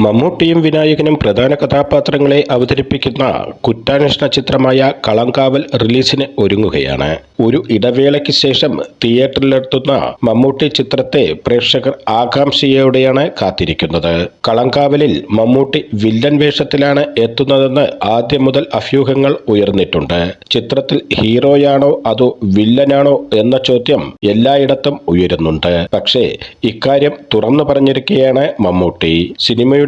മമ്മൂട്ടിയും വിനായകനും പ്രധാന കഥാപാത്രങ്ങളെ അവതരിപ്പിക്കുന്ന കുറ്റാന്വേഷണ ചിത്രമായ കളങ്കാവൽ റിലീസിന് ഒരുങ്ങുകയാണ്. ഒരു ഇടവേളയ്ക്ക് ശേഷം തിയേറ്ററിലെത്തുന്ന മമ്മൂട്ടി ചിത്രത്തെ പ്രേക്ഷകർ ആകാംക്ഷയോടെയാണ് കാത്തിരിക്കുന്നത്. കളങ്കാവലിൽ മമ്മൂട്ടി വില്ലൻ വേഷത്തിലാണ് എത്തുന്നതെന്ന് ആദ്യം മുതൽ അഭ്യൂഹങ്ങൾ ഉയർന്നിട്ടുണ്ട്. ചിത്രത്തിൽ ഹീറോയാണോ അതോ വില്ലനാണോ എന്ന ചോദ്യം എല്ലായിടത്തും ഉയരുന്നുണ്ട്. പക്ഷേ ഇക്കാര്യം തുറന്നു പറഞ്ഞിരിക്കുകയാണ് മമ്മൂട്ടി. സിനിമയുടെ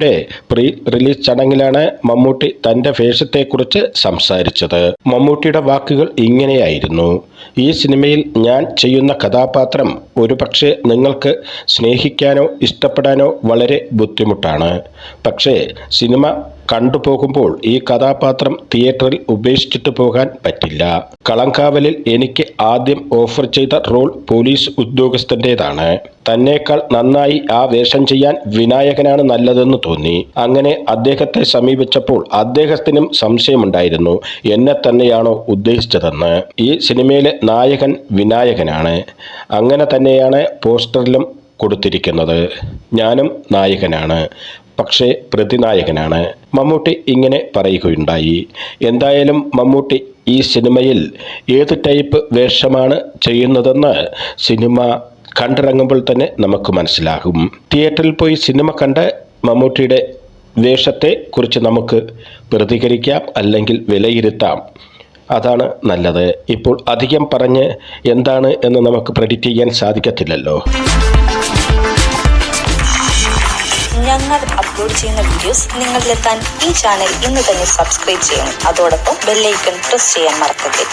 പ്രീ റിലീസ് ചടങ്ങിലാണ് മമ്മൂട്ടി തന്റെ വേഷത്തെക്കുറിച്ച് സംസാരിച്ചത്. മമ്മൂട്ടിയുടെ വാക്കുകൾ ഇങ്ങനെയായിരുന്നു. ഈ സിനിമയിൽ ഞാൻ ചെയ്യുന്ന കഥാപാത്രം ഒരുപക്ഷെ നിങ്ങൾക്ക് സ്നേഹിക്കാനോ ഇഷ്ടപ്പെടാനോ വളരെ ബുദ്ധിമുട്ടാണ്. പക്ഷേ സിനിമ കണ്ടുപോകുമ്പോൾ ഈ കഥാപാത്രം തിയേറ്ററിൽ ഉപേക്ഷിച്ചിട്ട് പോകാൻ പറ്റില്ല. കളങ്കാവലിൽ എനിക്ക് ആദ്യം ഓഫർ ചെയ്ത റോൾ പോലീസ് ഉദ്യോഗസ്ഥന്റേതാണ്. തന്നേക്കാൾ നന്നായി ആ വേഷം ചെയ്യാൻ വിനായകനാണ് നല്ലതെന്ന് തോന്നി. അങ്ങനെ അദ്ദേഹത്തെ സമീപിച്ചപ്പോൾ അദ്ദേഹത്തിനും സംശയമുണ്ടായിരുന്നു. എന്നെ തന്നെയാണോ ഉദ്ദേശിച്ചതെന്ന്. ഈ സിനിമയിലെ നായകൻ വിനായകനാണ്. അങ്ങനെ തന്നെയാണ് പോസ്റ്ററിലും കൊടുത്തിരിക്കുന്നത്. ഞാനും നായകനാണ്. പക്ഷേ പ്രതിനായകനാണ്. മമ്മൂട്ടി ഇങ്ങനെ പറയുകയുണ്ടായി. എന്തായാലും മമ്മൂട്ടി ഈ സിനിമയിൽ ഏത് ടൈപ്പ് വേഷമാണ് ചെയ്യുന്നതെന്ന് സിനിമ കണ്ടിറങ്ങുമ്പോൾ തന്നെ നമുക്ക് മനസ്സിലാകും. തിയേറ്ററിൽ പോയി സിനിമ കണ്ട് മമ്മൂട്ടിയുടെ വേഷത്തെ കുറിച്ച് നമുക്ക് പ്രതികരിക്കാം അല്ലെങ്കിൽ വിലയിരുത്താം. അതാണ് നല്ലത്. ഇപ്പോൾ അധികം പറഞ്ഞ് എന്താണ് എന്ന് നമുക്ക് പ്രെഡിക്റ്റ് ചെയ്യാൻ സാധിക്കത്തില്ലല്ലോ. ഞങ്ങൾ അപ്ലോഡ് ചെയ്യുന്ന വീഡിയോസ് നിങ്ങളിലെത്താൻ ഈ ചാനൽ ഇന്ന് തന്നെ സബ്സ്ക്രൈബ് ചെയ്യണം. അതോടൊപ്പം ബെല്ലൈക്കൺ പ്രസ് ചെയ്യാൻ മറക്കരുത്.